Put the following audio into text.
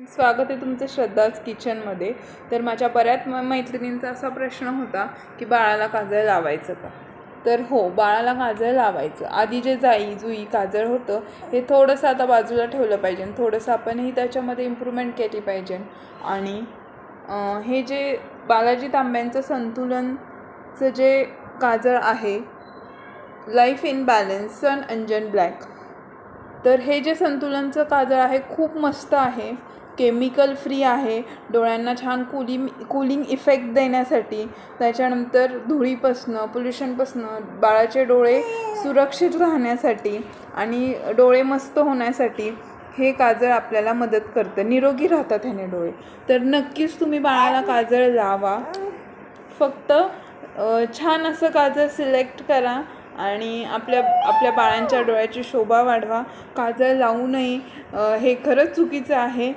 स्वागत आहे तुमचं श्रद्धाज किचनमध्ये. तर माझ्या बऱ्याच म मैत्रिणींचा असा प्रश्न होता की बाळाला काजळ लावायचं का? तर हो बाळाला काजळ लावायचं. आधी जे जाई जुई काजळ होतं हे थोडंसं आता बाजूला ठेवलं पाहिजे थोडंसं आपणही त्याच्यामध्ये इम्प्रूव्हमेंट केली पाहिजे. आणि हे जे बालाजी तांब्यांचं संतुलनचं जे काजळ आहे life in balance sun Anjan black तर हे जे संतुलनचं काजळ आहे खूप मस्त आहे. केमिकल फ्री आहे. डोळ्यांना छान कुलिंग कुलिंग इफेक्ट देण्यासाठी. त्याच्यानंतर धुळीपासनं पोल्युशनपासनं बाळाचे डोळे सुरक्षित राहण्यासाठी आणि डोळे मस्त होण्यासाठी हे काजळ आपल्याला मदत करतं. निरोगी राहतात ह्याने डोळे. तर नक्कीच तुम्ही बाळाला काजळ लावा. फक्त छान असं काजळ सिलेक्ट करा आणि आपल्या आपल्या बाळांच्या डोळ्याची शोभा वाढवा. काजळ लावू नये. हे खरंच चुकीचं आहे.